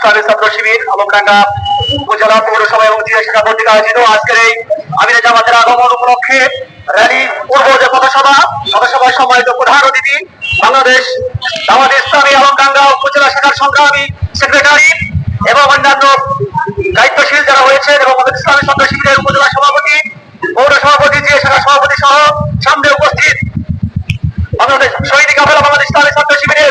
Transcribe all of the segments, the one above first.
ইসলামী ছাত্র শিবির, আলমডাঙ্গা উপজেলা পৌরসভা এবং জিয়া শাখা কর্তৃক আয়োজিত। আজকের এই আমিরে জামাতের আগমন উপলক্ষে র্যালি পূর্ব যে পথসভা। পথসভায় সম্মানিত প্রধান অতিথি, বাংলাদেশ জামাত ইসলামী আলমডাঙ্গা উপজেলা শাখার সংগ্রামী সেক্রেটারি এবং অন্যান্য দায়িত্বশীল যারা হয়েছে এবং আমাদের ইসলামী ছাত্র শিবিরের উপজেলা সভাপতি পৌর সভাপতি জিয়া শাখা সভাপতি সহ সামনে উপস্থিত বাংলাদেশ শহীদ কাফেলা বাংলাদেশ ইসলামী ছাত্র শিবিরের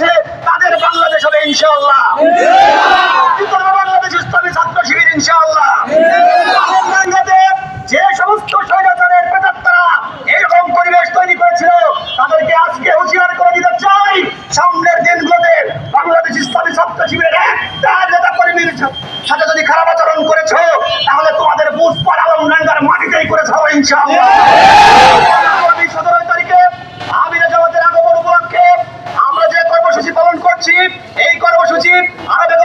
রয়েছে তাদের বাংলাদেশ হবে ইনশাআল্লাহ। বাংলাদেশ ইসলামী ছাত্র শিবির ইনশাআল্লাহ। যে সমস্ত স্বৈরাচারের প্রেতাত্মারা এরকম পরিবেশ তৈরি করেছিল, তাদেরকে আজকে হুঁশিয়ার করে দিতে চাই, সামনের দিনগুলোতে বাংলাদেশ ইসলামী ছাত্র শিবিরের একটা নেতা কর্মীর সাথে যদি খারাপ আচরণ করেছ, তাহলে তোমাদের বুঝ পার আলম নাঙ্গার মাটিতেই করেছ ইনশাআল্লাহ। কর্মসূচি আমাদের